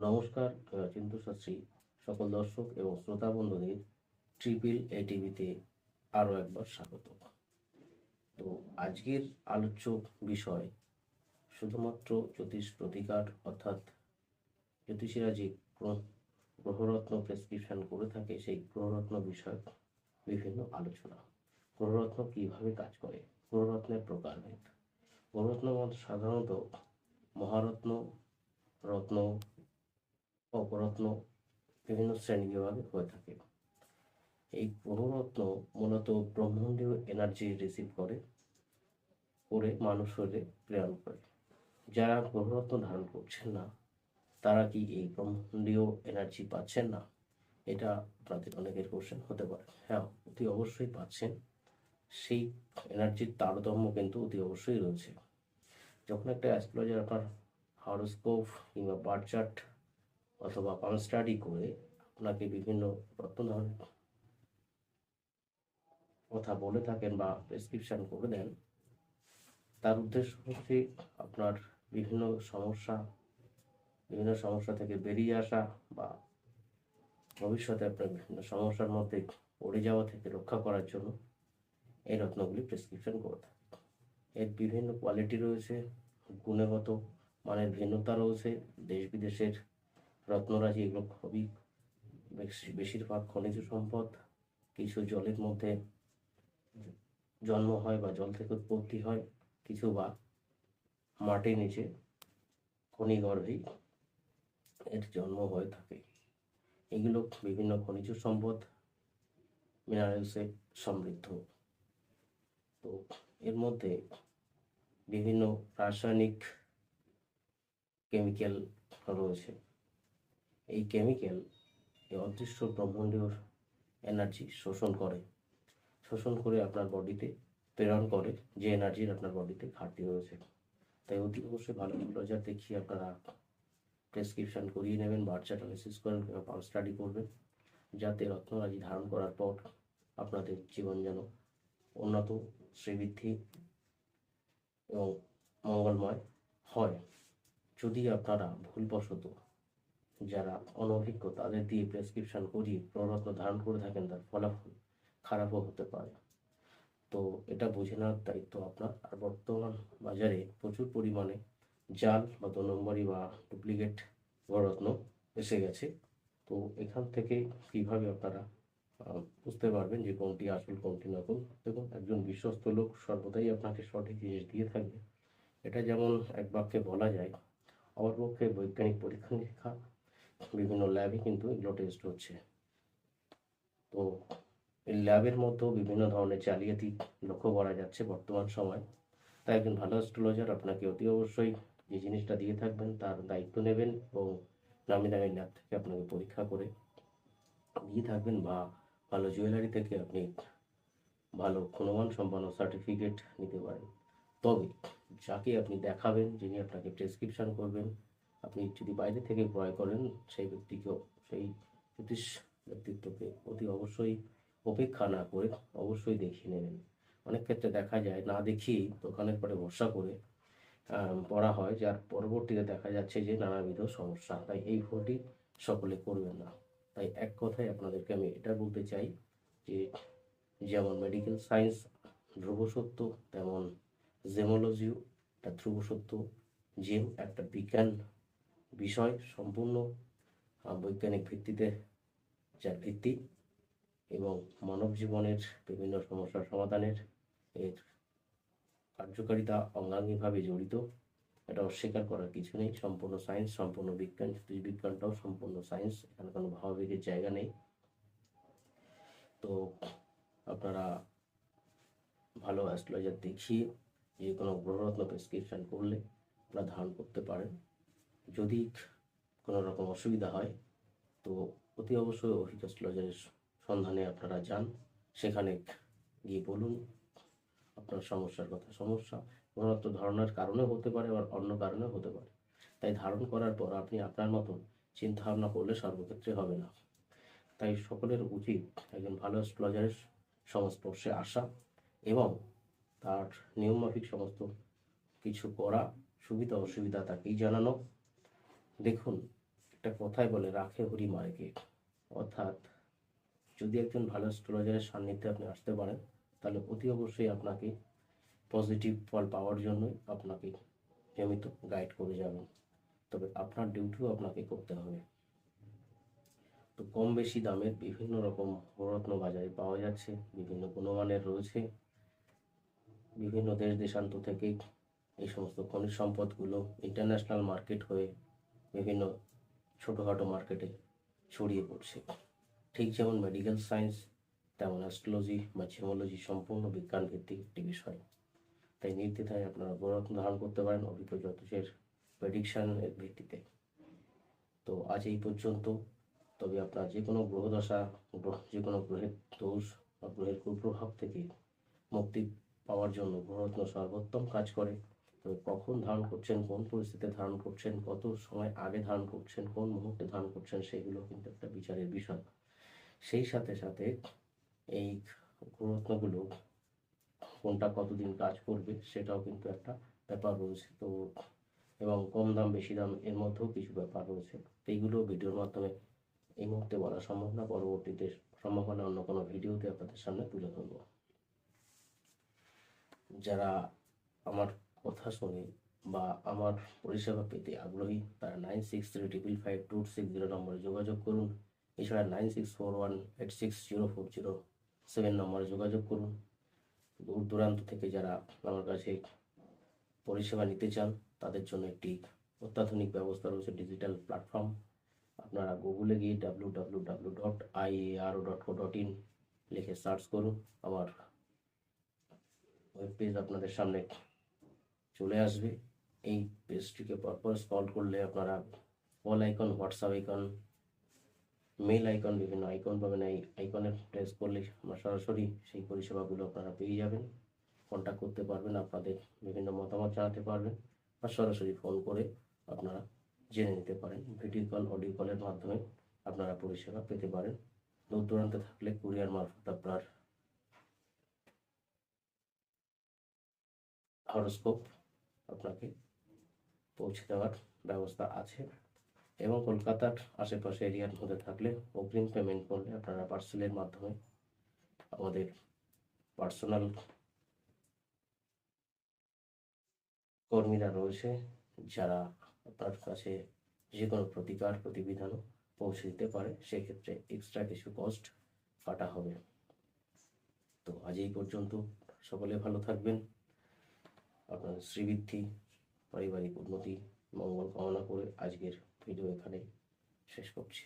নমস্কার চিন্তু শাস্ত্রী, সকল দর্শক এবং শ্রোতা বন্ধুদের ট্রিপল এ টিভিতে আরও একবার স্বাগত। তো আজকের আলোচ্য বিষয় শুধুমাত্র জ্যোতিষ প্রতিকার অর্থাৎ জ্যোতিষীরা যে গ্রহ- গ্রহরত্ন প্রেসক্রিপশন করে থাকে, সেই গ্রহরত্ন বিষয়ক বিভিন্ন আলোচনা। গ্রহরত্ন কীভাবে কাজ করে? গ্রহরত্নের প্রকারভেদ। গ্রহরত্ন সাধারণত মহারত্ন, রত্ন অপরত্ন বিভিন্ন শ্রেণি বিভাগে হয়ে থাকে। এই গ্রহরত্ন মূলত ব্রহ্মাণ্ডীয় এনার্জি রিসিভ করে করে মানুষ শরীরে প্রেরণ করে। যারা গ্রহরত্ন ধারণ করছেন না, তারা কি এই ব্রহ্মাণ্ডীয় এনার্জি পাচ্ছেন না? এটা আপনাদের অনেকের কোশ্চেন হতে পারে। হ্যাঁ অতি অবশ্যই পাচ্ছেন। সেই এনার্জির তারতম্য কিন্তু অতি অবশ্যই রয়েছে। যখন একটা অ্যাস্ট্রোলজার আপনার হরোস্কোপ কিংবা বার চার্ট অথবা পাম স্টাডি করে আপনাকে বিভিন্ন রত্ন ধরনের কথা বলে থাকেন বা প্রেসক্রিপশন করে দেন, তার উদ্দেশ্য হচ্ছে আপনার বিভিন্ন সমস্যা বিভিন্ন সমস্যা থেকে বেরিয়ে আসা বা ভবিষ্যতে আপনার বিভিন্ন সমস্যার মধ্যে পড়ে যাওয়া থেকে রক্ষা করার জন্য এই রত্নগুলি প্রেসক্রিপশন করে থাকে এর বিভিন্ন কোয়ালিটি রয়েছে, গুণগত মানের ভিন্নতা রয়েছে দেশ বিদেশের রত্নরাজি এগুলো খুবই বেশি- বেশিরভাগ খনিজ সম্পদ, কিছু জলের মধ্যে জন্ম হয় বা জল থেকে উৎপত্তি হয়, কিছু বা মাটির নিচে খনি গর্ভেই এর জন্ম হয়ে থাকে। এগুলো বিভিন্ন খনিজ সম্পদ মিনারেলসে সমৃদ্ধ। তো এর মধ্যে বিভিন্ন রাসায়নিক কেমিক্যাল রয়েছে। এই কেমিক্যাল এই অদৃশ্য ব্রহ্মাণ্ডীয় এনার্জি শোষণ করে। শোষণ করে আপনার বডিতে প্রেরণ করে যে এনার্জির আপনার বডিতে ঘাটতি রয়েছে। তাই অতি অবশ্যই ভালো রোজার দেখিয়ে আপনারা প্রেসক্রিপশন করিয়ে নেবেন বাচ্চাটা অ্যানালিসিস করেন, কিংবা স্টাডি করবেন, যাতে রত্নরাজি ধারণ করার পর আপনাদের জীবন যেন উন্নত, শ্রীবৃদ্ধি এবং মঙ্গলময় হয়। যদি আপনারা ভুলবশত যারা অনভিজ্ঞ তাদের দিয়ে প্রেসক্রিপশন করিয়ে প্ররত্ন ধারণ করে থাকেন, তার ফলাফল খারাপও হতে পারে। তো এটা বুঝে নেওয়ার দায়িত্ব আপনার। আর বর্তমান বাজারে প্রচুর পরিমাণে জাল বা দু নম্বরই বা ডুপ্লিকেট রত্ন এসে গেছে। তো এখান থেকে কীভাবে আপনারা বুঝতে পারবেন যে কোনটি আসল, কোনটি নকল? দেখুন, একজন বিশ্বস্ত লোক সর্বদাই আপনাকে সঠিক জিনিস দিয়ে থাকবে। এটা যেমন এক বাক্যে বলা যায়, অপরপক্ষে বৈজ্ঞানিক পরীক্ষা নিরীক্ষা বিভিন্ন ল্যাবে কিন্তু এগুলো টেস্ট হচ্ছে। তো এই ল্যাবের মধ্যেও বিভিন্ন ধরনের জালিয়াতি লক্ষ্য করা যাচ্ছে বর্তমান সময়। তাই একজন ভালো অ্যাস্ট্রোলজার আপনাকে অতি অবশ্যই যে জিনিসটা দিয়ে থাকবেন তার দায়িত্ব নেবেন এবং নামি দামি ল্যাব থেকে আপনাকে পরীক্ষা করে দিয়ে থাকবেন বা ভালো জুয়েলারি থেকে আপনি ভালো গুণমান সম্পন্ন সার্টিফিকেট নিতে পারেন। তবে যাকে আপনি দেখাবেন, যিনি আপনাকে প্রেসক্রিপশন করবেন আপনি যদি বাইরে থেকে ক্রয় করেন, সেই ব্যক্তিকে সেই জ্যোতিষ ব্যক্তিত্বকে অতি অবশ্যই অপেক্ষা না করে অবশ্যই দেখিয়ে নেবেন। অনেক ক্ষেত্রে দেখা যায়, না দেখিয়েই দোকানের পরে ভরসা করে পড়া হয়, যার পরবর্তীতে দেখা যাচ্ছে যে নানাবিধ সমস্যা। তাই এই ভুলটি সকলে করবেন না। তাই এক কথায় আপনাদেরকে আমি এটা বলতে চাই যে, যেমন মেডিকেল সায়েন্স ধ্রুব সত্য, তেমন জেমোলজিও একটা ধ্রুব সত্য। জেম একটা বিজ্ঞান বিষয় সম্পূর্ণ বৈজ্ঞানিক ভিত্তিতে যার ভিত্তি এবং মানব জীবনের বিভিন্ন সমস্যার সমাধানের এর কার্যকারিতা অঙ্গাঙ্গিভাবে জড়িত। এটা অস্বীকার করার কিছু নেই। সম্পূর্ণ সায়েন্স সম্পূর্ণ বিজ্ঞান বিজ্ঞানটাও সম্পূর্ণ সায়েন্স এখানে কোনো ভাবাবেগের জায়গা নেই। তো আপনারা ভালো অ্যাস্ট্রোলজার দেখিয়ে যে কোনো গ্রহরত্ন প্রেসক্রিপশন করলে আপনারা ধারণ করতে পারেন। যদি কোনো রকম অসুবিধা হয়, তো অতি অবশ্যই অভিজ্ঞ অ্যাস্ট্রোলজারের সন্ধানে আপনারা যান। সেখানে গিয়ে বলুন আপনার সমস্যার কথা। সমস্যা গ্রহরত্ন ধারণার কারণে হতে পারে আবার অন্য কারণে হতে পারে। তাই ধারণ করার পর আপনি আপনার মতন চিন্তা ভাবনা করলে সর্বক্ষেত্রে হবে না। তাই সকলের উচিত একজন ভালো অ্যাস্ট্রোলজারের সংস্পর্শে আসা এবং তার নিয়মমাফিক সমস্ত কিছু করা সুবিধা অসুবিধা তাকেই জানানো। দেখুন, একটা কথাই বলে রাখে হরি মার্কেট অর্থাৎ, যদি একজন ভালো অ্যাস্ট্রোলজারের সান্নিধ্যে আপনি আসতে পারেন, তাহলে অতি অবশ্যই আপনাকে পজিটিভ ফল পাওয়ার জন্যই আপনাকে নিয়মিত গাইড করে যাবেন। তবে আপনার ডিউটিও আপনাকে করতে হবে। তো কম বেশি দামের বিভিন্ন রকম রত্ন বাজারে পাওয়া যাচ্ছে, বিভিন্ন গুণমানের রয়েছে। বিভিন্ন দেশ দেশান্ত থেকে এই সমস্ত খনিজ সম্পদগুলো ইন্টারন্যাশনাল মার্কেট হয়ে বিভিন্ন ছোটোখাটো মার্কেটে ছড়িয়ে পড়ছে। ঠিক যেমন মেডিকেল সায়েন্স তেমন অ্যাস্ট্রোলজি বা জিওলজি সম্পূর্ণ বিজ্ঞান ভিত্তিক একটি বিষয়। তাই নির্দ্বিধায় আপনারা গৌরত্ন ধারণ করতে পারেন অভিজ্ঞ জ্যোতিষের প্রেডিকশনের ভিত্তিতে। তো আজ এই পর্যন্ত। তবে আপনার যে কোনো গ্রহদশা গ্রহ, যে কোনো গ্রহের দোষ বা গ্রহের কুপ্রভাব থেকে মুক্তি পাওয়ার জন্য গ্রহরত্ন সর্বোত্তম কাজ করে। তবে কখন ধারণ করছেন, কোন পরিস্থিতিতে ধারণ করছেন, কত সময় আগে ধারণ করছেন, কোন মুহূর্তে ধারণ করছেন, সেগুলো কিন্তু একটা বিচারের বিষয়। সেই সাথে সাথে এই গ্রহরত্নগুলো কোনটা কতদিন কাজ করবে, সেটাও কিন্তু একটা ব্যাপার রয়েছে। তো, এবং কম দাম, বেশি দাম, এর মধ্যেও কিছু ব্যাপার রয়েছে। তো এইগুলো ভিডিওর মাধ্যমে এই মুহূর্তে বলা সম্ভব না। পরবর্তীতে সম্ভব হলে অন্য কোনো ভিডিওতে আপনাদের সামনে তুলে ধরবো। যারা আমার কথা শুনে বা আমার পরিষেবা পেতে আগ্রহী, তারা nine six three triple five two six zero নম্বরে যোগাযোগ করুন। এছাড়া nine six four one eight six zero four zero seven নম্বরে যোগাযোগ করুন। দূর দূরান্ত থেকে যারা আমার কাছে পরিষেবা নিতে চান, তাদের জন্য একটি অত্যাধুনিক ব্যবস্থা রয়েছে ডিজিটাল প্ল্যাটফর্ম আপনারা গুগলে গিয়ে W W W dot I R dot co dot in লিখে সার্চ করুন। আমার ওয়েব পেজ আপনাদের সামনে চলে আসবে। এই পেজটিকে পরপর স্ক্রল করলে আপনারা call icon WhatsApp icon mail icon বিভিন্ন আইকন পাবেন। এই আইকনে প্রেস করলে আমরা সরাসরি সেই পরিষেবাগুলো আপনারা পেয়ে যাবেন। কন্ট্যাক্ট করতে পারবেন, আপনাদের বিভিন্ন মতামত জানাতে পারবেন বা সরাসরি ফোন করে আপনারা জেনে নিতে পারেন। ভিডিও কল অডিও কলের মাধ্যমে আপনারা পরিষেবা পেতে পারেন। দূর দূরান্তে থাকলে কুরিয়ার মারফত আপনার হরস্কোপ আপনাকে পৌঁছে দেওয়ার ব্যবস্থা আছে এবং কলকাতার আশেপাশে এরিয়ার মধ্যে থাকলে অগ্রিম পেমেন্ট করলে আপনারা পার্সেলের মাধ্যমে আমাদের পার্সোনাল কর্মীরা রয়েছে যারা আপনার কাছে যে কোনো প্রতিকার প্রতিবিধানও পৌঁছে দিতে পারে, সেক্ষেত্রে এক্সট্রা কিছু কস্ট কাটা হবে। তো আজ এই পর্যন্ত। সকলে ভালো থাকবেন। আপনাদের শ্রীবৃদ্ধি পারিবারিক উন্নতি মঙ্গল কামনা করে আজকের ভিডিও এখানে শেষ করছি।